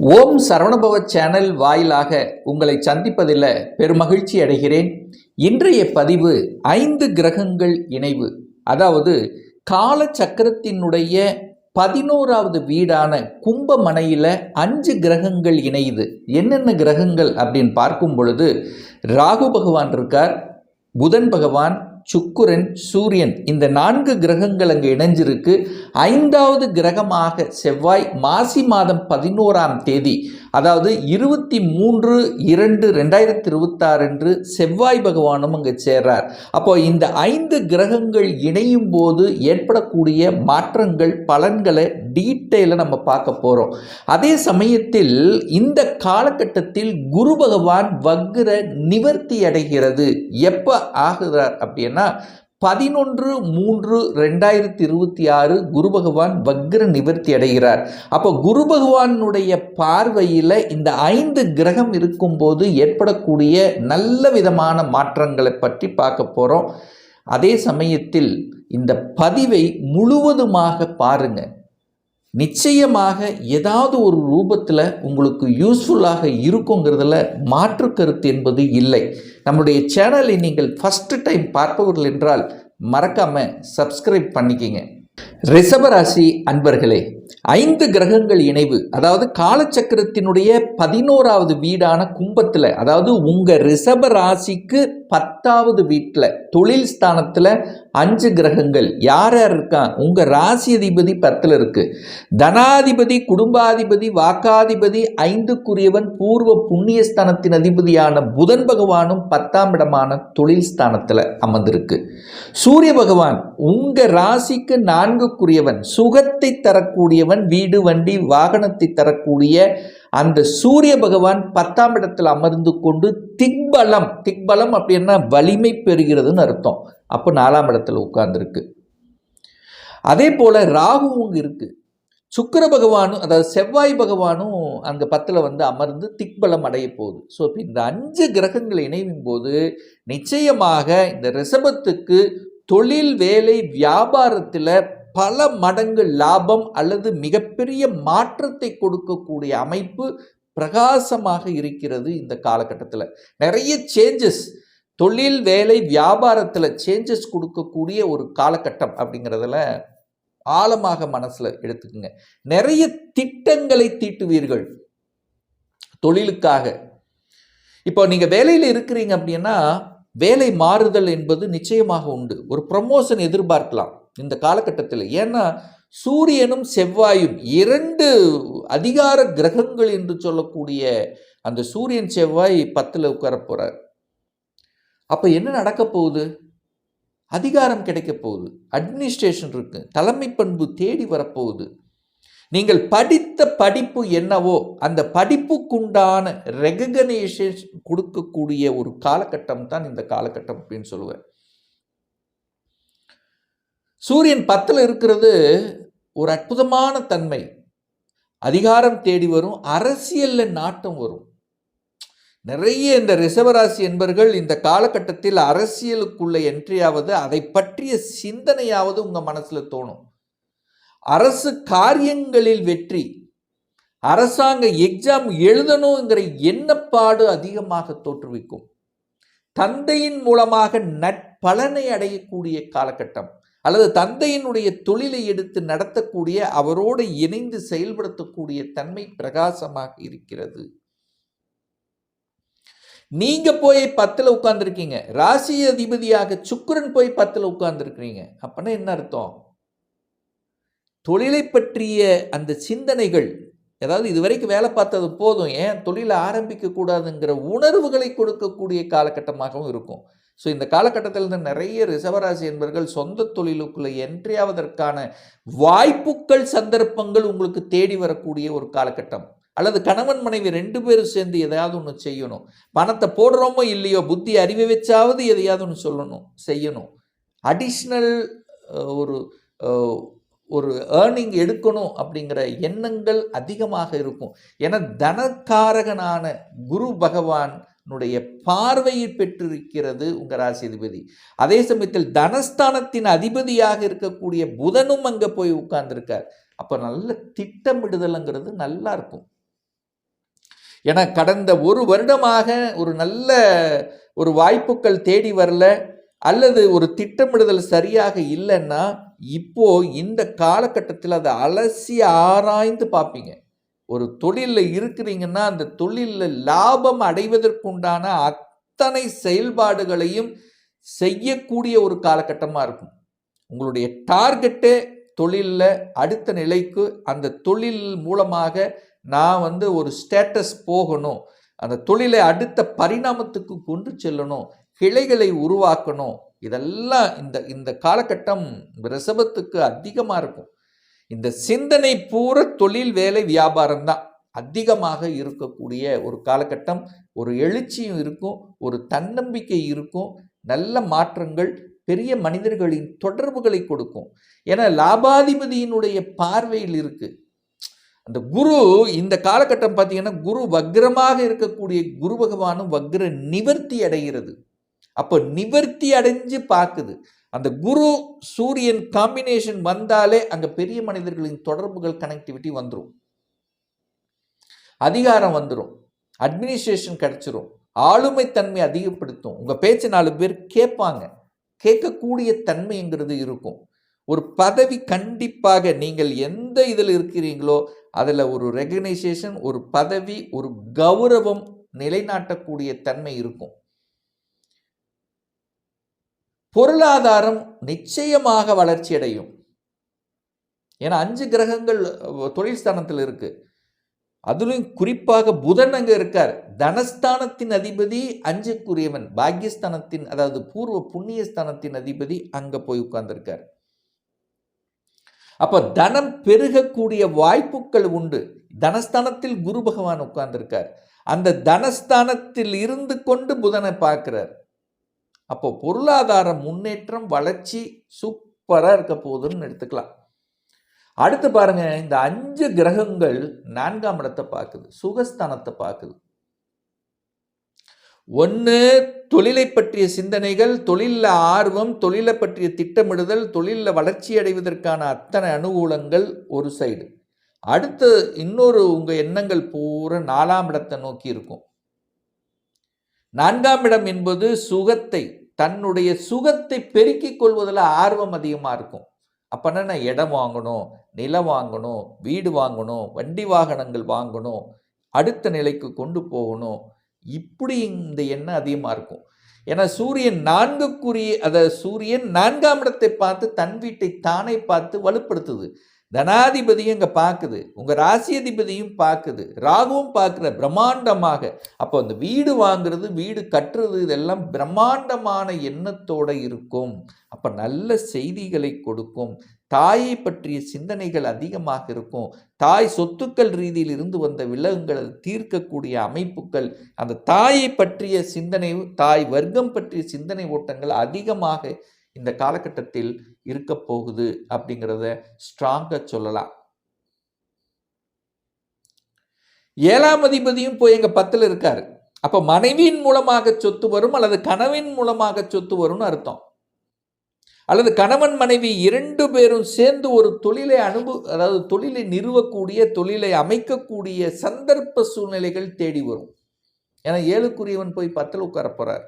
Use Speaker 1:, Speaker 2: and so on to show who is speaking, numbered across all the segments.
Speaker 1: ஓம் Saravanabhava channel வாயிலாக உங்களை சந்திப்பதில் பெருமகிழ்ச்சி அடைகிறேன். இன்றைய பதிவு ஐந்து கிரகங்கள் இணைவு. அதாவது கால சக்கரத்தினுடைய பதினோராவது வீடான கும்பமனையில் அஞ்சு கிரகங்கள் இணையுது. என்னென்ன கிரகங்கள் அப்படின்னு பார்க்கும் பொழுது ராகு பகவான் இருக்கார் புதன் பகவான் சுக்குரன் சூரியன் இந்த நான்கு கிரகங்கள் அங்கே இணைஞ்சிருக்கு. ஐந்தாவது கிரகமாக செவ்வாய் மாசி மாதம் பதினோராம் தேதி அதாவது இருபத்தி மூன்று இரண்டு ரெண்டாயிரத்தி இருபத்தாறு அன்று செவ்வாய் பகவானும் அங்கே சேர்றார். அப்போ இந்த ஐந்து கிரகங்கள் இணையும் போது ஏற்படக்கூடிய மாற்றங்கள் பலன்களை டீட்டெயிலாக நம்ம பார்க்க போகிறோம் அதே சமயத்தில் இந்த காலகட்டத்தில் குரு பகவான் வக்ர நிவர்த்தி அடைகிறது. எப்போ ஆகுறார் அப்படின்னா பதினொன்று மூன்று ரெண்டாயிரத்தி இருபத்தி ஆறு குரு பகவான் வக்ர நிவர்த்தி அடைகிறார். அப்போ குரு பகவானுடைய பார்வையில் இந்த ஐந்து கிரகம் இருக்கும்போது ஏற்படக்கூடிய நல்ல விதமான மாற்றங்களை பற்றி பார்க்க போகிறோம் அதே சமயத்தில் இந்த பதிவை முழுவதுமாக பாருங்கள் நிச்சயமாக ஏதாவது ஒரு ரூபத்தில் உங்களுக்கு யூஸ்ஃபுல்லாக இருக்குங்கிறதுல மாற்று கருத்து என்பது இல்லை. நம்முடைய சேனலை நீங்கள் ஃபஸ்ட்டு டைம் பார்ப்பவர்கள் என்றால் மறக்காமல் சப்ஸ்கிரைப் பண்ணிக்கிங்க. ரிஷபராசி அன்பர்களே ஐந்து கிரகங்கள் இணைவு அதாவது காலச்சக்கரத்தினுடைய பதினோராவது வீடான கும்பத்தில் அதாவது உங்கள் ரிஷப ராசிக்கு பத்தாவது வீட்டில் தொழில் ஸ்தானத்தில் அஞ்சு கிரகங்கள். யார் யார் இருக்கா? உங்கள் ராசி அதிபதி பத்தில் இருக்குது தனாதிபதி குடும்பாதிபதி வாக்காதிபதி ஐந்துக்குரியவன் பூர்வ புண்ணியஸ்தானத்தின் அதிபதியான புதன் பகவானும் பத்தாம் இடமான தொழில் ஸ்தானத்தில் அமர்ந்திருக்கு. சூரிய பகவான் உங்கள் ராசிக்கு நான்குக்குரியவன். சுகத்தை தரக்கூடிய தரக்கூடியவன் வீடு வண்டி வாகனத்தை தரக்கூடிய அந்த சூரிய பகவான் பத்தாம் இடத்தில் அமர்ந்து கொண்டு திக்பலம் திக்பலம் அப்படின்னா வலிமை பெறுகிறதுன்னு அர்த்தம். அப்போ நாலாம் இடத்துல உட்கார்ந்துருக்கு. அதே போல் ராகுவும் இருக்குது சுக்கர பகவானும் அதாவது செவ்வாய் பகவானும் அங்கே பத்தில் வந்து அமர்ந்து திக்பலம் அடைய போகுது. ஸோ இப்போ இந்த அஞ்சு கிரகங்கள் இணையும் போது நிச்சயமாக இந்த ரிஷபத்துக்கு தொழில் வேலை வியாபாரத்தில் பல மடங்கு லாபம் அல்லது மிகப்பெரிய மாற்றத்தை கொடுக்கக்கூடிய அமைப்பு பிரகாசமாக இருக்கிறது இந்த காலகட்டத்தில். நிறைய சேஞ்சஸ் தொழில் வேலை வியாபாரத்தில் சேஞ்சஸ் கொடுக்கக்கூடிய ஒரு காலகட்டம் அப்படிங்கிறதுல ஆழமாக மனசில் எடுத்துக்கோங்க. நிறைய திட்டங்களை தீட்டுவீர்கள் தொழிலுக்காக. இப்போ நீங்கள் வேலையில் இருக்கிறீங்க அப்படின்னா வேலை மாறுதல் என்பது நிச்சயமாக உண்டு. ஒரு ப்ரமோஷன் எதிர்பார்க்கலாம். இந்த காலகட்டத்தில். ஏன்னா சூரியனும் செவ்வாயும் இரண்டு அதிகார கிரகங்கள் என்று சொல்லக்கூடிய அந்த சூரியன் செவ்வாய் பத்தில் உட்கார போகிறார் அப்போ என்ன நடக்க போகுது? அதிகாரம் கிடைக்க போகுது. அட்மினிஸ்ட்ரேஷன் இருக்கு. தலைமை பண்பு தேடி வரப்போகுது நீங்கள் படித்த படிப்பு என்னவோ அந்த படிப்புக்குண்டான ரெகக்னேஷன் கொடுக்கக்கூடிய ஒரு காலகட்டம் தான் இந்த காலகட்டம் அப்படின்னு சொல்லுவேன். சூரியன் பத்தில் இருக்கிறது ஒரு அற்புதமான தன்மை. அதிகாரம் தேடி வரும் அரசியலில் நாட்டம் வரும். நிறைய இந்த ரிசவராசி என்பர்கள் இந்த காலகட்டத்தில் அரசியலுக்குள்ள என்ட்ரியாவது அதை பற்றிய சிந்தனையாவது உங்கள் மனசில் தோணும். அரசு காரியங்களில் வெற்றி அரசாங்க எக்ஸாம் எழுதணுங்கிற எண்ணப்பாடு அதிகமாக தோற்றுவிக்கும். தந்தையின் மூலமாக நட்பலனை அடையக்கூடிய காலகட்டம். அல்லது தந்தையினுடைய தொழிலை எடுத்து நடத்தக்கூடிய அவரோடு இணைந்து செயல்படுத்தக்கூடிய தன்மை பிரகாசமாக இருக்கிறது. நீங்க போய் பத்தில் உட்கார்ந்துருக்கீங்க. ராசி அதிபதியாக சுக்கரன் போய் பத்தில் உட்கார்ந்துருக்கிறீங்க. அப்படின்னா என்ன அர்த்தம்? தொழிலை பற்றிய அந்த சிந்தனைகள் அதாவது இதுவரைக்கும் வேலை பார்த்தது போதும். ஏன்? தொழிலை ஆரம்பிக்க கூடாதுங்கிற உணர்வுகளை கொடுக்கக்கூடிய காலகட்டமாகவும் இருக்கும். ஸோ இந்த காலகட்டத்திலிருந்து நிறைய ரிசவராசி என்பர்கள் சொந்த தொழிலுக்குள்ளே என்ட்ரி ஆவதற்கான வாய்ப்புகள் சந்தர்ப்பங்கள் உங்களுக்கு தேடி வரக்கூடிய ஒரு காலகட்டம். அல்லது கணவன் மனைவி ரெண்டு பேரும் சேர்ந்து எதையாவது ஒன்று செய்யணும். பணத்தை போடுறோமோ இல்லையோ புத்தி அறிவை வச்சாவது எதையாவது ஒன்று சொல்லணும் செய்யணும். அடிஷ்னல் ஒரு ஒரு ஏர்னிங் எடுக்கணும் அப்படிங்கிற எண்ணங்கள் அதிகமாக இருக்கும். ஏன்னா தனக்காரகனான குரு பகவான் உன்னுடைய பார்வையை பெற்றிருக்கிறது உங்கள் ராசி அதே சமயத்தில் தனஸ்தானத்தின் அதிபதியாக இருக்கக்கூடிய புதனும் அங்கே போய் உட்கார்ந்துருக்கார். அப்போ நல்ல திட்டமிடுதலுங்கிறது நல்லா இருக்கும். ஏன்னா கடந்த ஒரு வருடமாக ஒரு நல்ல ஒரு வாய்ப்புகள் தேடி வரல அல்லது ஒரு திட்டமிடுதல் சரியாக இல்லைன்னா இப்போ இந்த காலகட்டத்தில் அதை அலசி ஆராய்ந்து பார்ப்பீங்க. ஒரு தொழிலில் இருக்கிறீங்கன்னா அந்த தொழிலில் லாபம் அடைவதற்குண்டான அத்தனை செயல்பாடுகளையும் செய்யக்கூடிய ஒரு காலகட்டமாக இருக்கும். உங்களுடைய டார்கெட்டே தொழிலில் அடுத்த நிலைக்கு அந்த தொழில் மூலமாக நான் வந்து ஒரு ஸ்டேட்டஸ் போகணும் அந்த தொழிலை அடுத்த பரிணாமத்துக்கு கொண்டு செல்லணும் கிளைகளை உருவாக்கணும். இதெல்லாம் இந்த இந்த காலகட்டம் ரிசபத்துக்கு அதிகமாக இருக்கும். இந்த சிந்தனை பூர தொழில் வேலை வியாபாரம் தான் அதிகமாக இருக்கக்கூடிய ஒரு காலகட்டம் ஒரு எழுச்சியும் இருக்கும் ஒரு தன்னம்பிக்கை இருக்கும் நல்ல மாற்றங்கள் பெரிய மனிதர்களின் தொடர்புகளை கொடுக்கும். ஏன்னா லாபாதிபதியினுடைய பார்வையில் இருக்கு. அந்த குரு இந்த காலகட்டம் பார்த்தீங்கன்னா குரு வக்ரமாக இருக்கக்கூடிய குரு பகவானும் வக்ர நிவர்த்தி அடைகிறது. அப்போ நிவர்த்தி அடைஞ்சு பார்க்குது. அந்த குரு சூரியன் காம்பினேஷன் வந்தாலே அங்கே பெரிய மனிதர்களின் தொடர்புகள் கனெக்டிவிட்டி வந்துடும் அதிகாரம் வந்துடும் அட்மினிஸ்ட்ரேஷன் கிடைச்சிரும். ஆளுமை தன்மை அதிகப்படுத்தும். உங்கள் பேச்சு நாலு பேர் கேட்பாங்க. கேட்கக்கூடிய தன்மைங்கிறது இருக்கும். ஒரு பதவி கண்டிப்பாக நீங்கள் எந்த இதில் இருக்கிறீங்களோ அதில் ஒரு ரெகனைசேஷன் ஒரு பதவி ஒரு கௌரவம் நிலைநாட்டக்கூடிய தன்மை இருக்கும். பொருளாதாரம் நிச்சயமாக வளர்ச்சி அடையும் ஏன்னா அஞ்சு கிரகங்கள் தொழில் ஸ்தானத்தில் இருக்குது அதுலயும் குறிப்பாக புதன் அங்கே இருக்கார். தனஸ்தானத்தின் அதிபதி அஞ்சுக்குரியவன். பாக்யஸ்தானத்தின் அதாவது பூர்வ புண்ணியஸ்தானத்தின் அதிபதி அங்கே போய் உட்கார்ந்துருக்கார். அப்போ தனம் பெருகக்கூடிய வாய்ப்புகள் உண்டு. தனஸ்தானத்தில் குரு பகவான் உட்கார்ந்திருக்கார். அந்த தனஸ்தானத்தில் இருந்து கொண்டு புதனை பார்க்கிறார். அப்போ பொருளாதார முன்னேற்றம் வளர்ச்சி சூப்பராக இருக்க போகுதுன்னு எடுத்துக்கலாம். அடுத்து பாருங்க இந்த அஞ்சு கிரகங்கள் நான்காம் இடத்தை பார்க்குது சுகஸ்தானத்தை பார்க்குது. ஒன்று தொழிலை பற்றிய சிந்தனைகள் தொழிலில் ஆர்வம் தொழிலை பற்றிய திட்டமிடுதல் தொழிலில் வளர்ச்சி அடைவதற்கான அத்தனை அனுகூலங்கள் ஒரு சைடு அடுத்து இன்னொரு உங்கள் எண்ணங்கள் பூரா நாலாம் இடத்தை நோக்கி இருக்கும். நான்காம் இடம் என்பது சுகத்தை தன்னுடைய சுகத்தை பெருக்கிக் கொள்வதில் ஆர்வம் அதிகமாக இருக்கும். அப்போனா நான் இடம் வாங்கணும் நிலம் வாங்கணும் வீடு வாங்கணும் வண்டி வாகனங்கள் வாங்கணும் அடுத்த நிலைக்கு கொண்டு போகணும். இப்படி இந்த எண்ணம் அதிகமாக இருக்கும். ஏன்னா சூரியன் நான்குக்குரிய அதை சூரியன் நான்காம் இடத்தை பார்த்து தன் வீட்டை தானே பார்த்து வலுப்படுத்துது. தனாதிபதியும் இங்கே பார்க்குது உங்கள் ராசியதிபதியும் பார்க்குது ராகுவும் பார்க்குற பிரம்மாண்டமாக. அப்போ அந்த வீடு வாங்குறது வீடு கட்டுறது இதெல்லாம் பிரம்மாண்டமான எண்ணத்தோடு இருக்கும். அப்போ நல்ல செய்திகளை கொடுக்கும். தாயை பற்றிய சிந்தனைகள் அதிகமாக இருக்கும். தாய் சொத்துக்கள் ரீதியில் இருந்து வந்த விலங்குகளை தீர்க்கக்கூடிய அமைப்புகள். அந்த தாயை பற்றிய சிந்தனை தாய் வர்க்கம் பற்றிய சிந்தனை ஓட்டங்கள் அதிகமாக இந்த காலகட்டத்தில் இருக்க போகுது அப்படிங்கிறத ஸ்ட்ராங்காக சொல்லலாம். ஏழாம் அதிபதியும் போய் எங்கள் பத்தில் இருக்கார். அப்போ மனைவியின் மூலமாக சொத்து வரும் அல்லது கணவன் மூலமாக சொத்து வரும்னு அர்த்தம். அல்லது கணவன் மனைவி இரண்டு பேரும் சேர்ந்து ஒரு தொழிலை அனுபவ அதாவது தொழிலை நிறுவக்கூடிய தொழிலை அமைக்கக்கூடிய சந்தர்ப்ப சூழ்நிலைகள் தேடி வரும். ஏன்னா ஏழுக்குரியவன் போய் பத்தில் உட்கார போகிறார்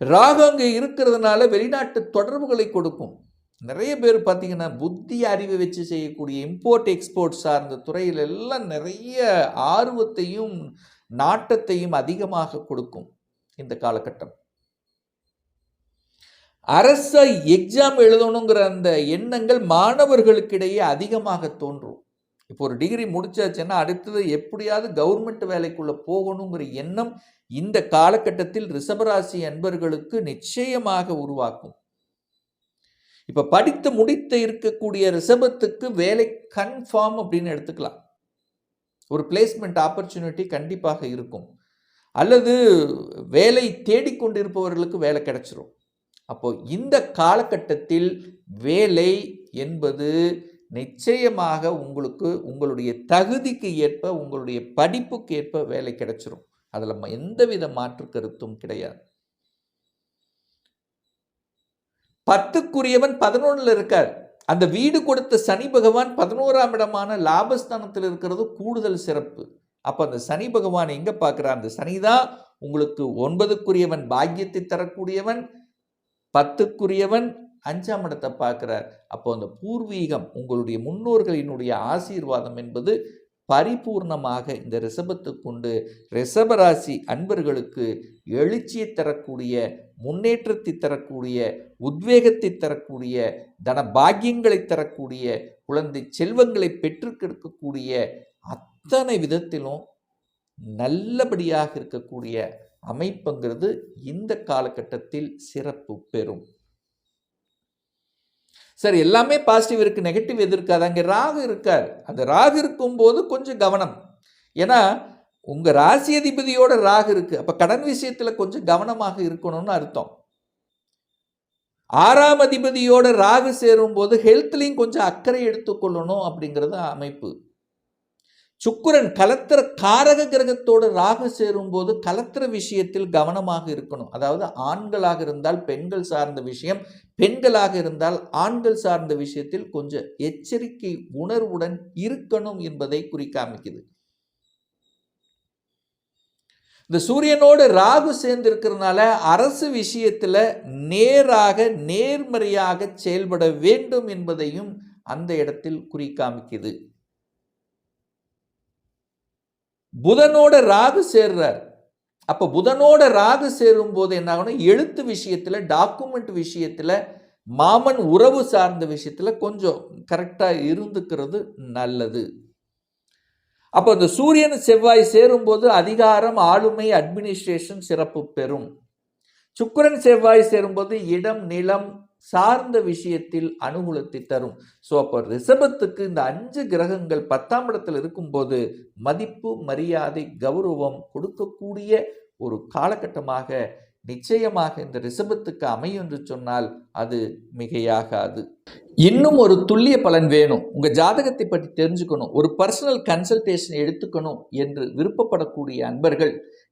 Speaker 1: ராகு அங்கே இருக்கிறதுனால வெளிநாட்டு தொடர்புகளை கொடுக்கும். நிறைய பேர் பார்த்தீங்கன்னா புத்தி அறிவை வச்சு செய்யக்கூடிய இம்போர்ட் எக்ஸ்போர்ட் சார்ந்த துறையில் எல்லாம் நிறைய ஆர்வத்தையும் நாட்டத்தையும் அதிகமாக கொடுக்கும் இந்த காலகட்டம். அரச எக்ஸாம் எழுதணுங்கிற அந்த எண்ணங்கள் மாணவர்களுக்கிடையே அதிகமாக தோன்றும். இப்போ ஒரு டிகிரி முடிச்சாச்சுன்னா அடுத்தது எப்படியாவது கவர்மெண்ட் வேலைக்குள்ளே போகணுங்கிற எண்ணம் இந்த காலகட்டத்தில் ரிஷபராசி அன்பர்களுக்கு நிச்சயமாக உருவாக்கும். இப்போ படித்து முடித்து இருக்கக்கூடிய ரிஷபத்துக்கு வேலை கன்ஃபார்ம் அப்படின்னு எடுத்துக்கலாம். ஒரு பிளேஸ்மெண்ட் ஆப்பர்ச்சுனிட்டி கண்டிப்பாக இருக்கும். அல்லது வேலை தேடிக்கொண்டிருப்பவர்களுக்கு வேலை கிடைச்சிரும். அப்போ இந்த காலகட்டத்தில் வேலை என்பது நிச்சயமாக உங்களுக்கு உங்களுடைய தகுதிக்கு ஏற்ப உங்களுடைய படிப்புக்கு ஏற்ப வேலை கிடைச்சிரும். அதில் எந்தவித மாற்று கருத்தும் கிடையாது. பத்துக்குரியவன் பதினொன்றில் இருக்கார். அந்த வீடு கொடுத்த சனி பகவான் பதினோராம் இடமான லாபஸ்தானத்தில் இருக்கிறது கூடுதல் சிறப்பு. அப்போ அந்த சனி பகவான் எங்கே பார்க்குறார் அந்த சனி தான் உங்களுக்கு ஒன்பதுக்குரியவன் பாக்கியத்தை தரக்கூடியவன் பத்துக்குரியவன் அஞ்சாம் இடத்தை பார்க்குறார். அப்போ அந்த பூர்வீகம் உங்களுடைய முன்னோர்களினுடைய ஆசீர்வாதம் என்பது பரிபூர்ணமாக இந்த ரிஷபத்துக்குண்டு ரிஷபராசி அன்பர்களுக்கு எழுச்சியை தரக்கூடிய முன்னேற்றத்தை தரக்கூடிய உத்வேகத்தை தரக்கூடிய தன பாக்கியங்களை தரக்கூடிய குழந்தை செல்வங்களை பெற்றுக்கெடுக்கக்கூடிய அத்தனை விதத்திலும் நல்லபடியாக இருக்கக்கூடிய அமைப்புங்கிறது இந்த காலகட்டத்தில் சிறப்பு பெறும். சார் எல்லாமே பாசிட்டிவ் இருக்குது நெகட்டிவ் எது இருக்காது அங்கே ராகு இருக்கார். அந்த ராகு இருக்கும்போது கொஞ்சம் கவனம். ஏன்னா உங்கள் ராசி அதிபதியோட ராகு இருக்குது அப்போ கடன் விஷயத்தில் கொஞ்சம் கவனமாக இருக்கணும்னு அர்த்தம். ஆறாம் அதிபதியோட ராகு சேரும் போது ஹெல்த்லையும் கொஞ்சம் அக்கறை எடுத்துக்கொள்ளணும் அப்படிங்கிறது அமைப்பு. சுக்கரன் கலத்திர காரக கிரகத்தோடு ராகு சேரும்போது கலத்திர விஷயத்தில் கவனமாக இருக்கணும். அதாவது ஆண்களாக இருந்தால் பெண்கள் சார்ந்த விஷயம் பெண்களாக இருந்தால் ஆண்கள் சார்ந்த விஷயத்தில் கொஞ்சம் எச்சரிக்கை உணர்வுடன் இருக்கணும் என்பதை குறிக்காமிக்குது. இந்த சூரியனோடு ராகு சேர்ந்திருக்கிறதுனால அரசு விஷயத்தில் நேராக நேர்மறையாக செயல்பட வேண்டும் என்பதையும் அந்த இடத்தில் குறிக்காமிக்குது. புதனோட ராகு சேர்றார். அப்போ புதனோட ராகு சேரும் போது என்ன ஆகணும்? எழுத்து விஷயத்தில் டாக்குமெண்ட் விஷயத்தில் மாமன் உறவு சார்ந்த விஷயத்தில் கொஞ்சம் கரெக்டாக இருந்துக்கிறது நல்லது. அப்போ இந்த சூரியன் செவ்வாய் சேரும்போது அதிகாரம் ஆளுமை அட்மினிஸ்ட்ரேஷன் சிறப்பு பெறும். சுக்கிரன் செவ்வாய் சேரும்போது இடம் நிலம் சார்ந்த விஷயத்தில் அனுகூலத்தை தரும். ஸோ அப்போ ரிஷபத்துக்கு இந்த அஞ்சு கிரகங்கள் பத்தாம் இடத்தில் இருக்கும்போது மதிப்பு மரியாதை கௌரவம் கொடுக்கக்கூடிய ஒரு காலகட்டமாக நிச்சயமாக இந்த ரிஷபத்துக்கு அமையும் என்று சொன்னால் அது மிகையாகாது. இன்னும் ஒரு துல்லிய பலன் வேணும். உங்கள் ஜாதகத்தை பற்றி தெரிஞ்சுக்கணும். ஒரு பர்சனல் கன்சல்டேஷன் எடுத்துக்கணும் என்று விருப்பப்படக்கூடிய அன்பர்கள்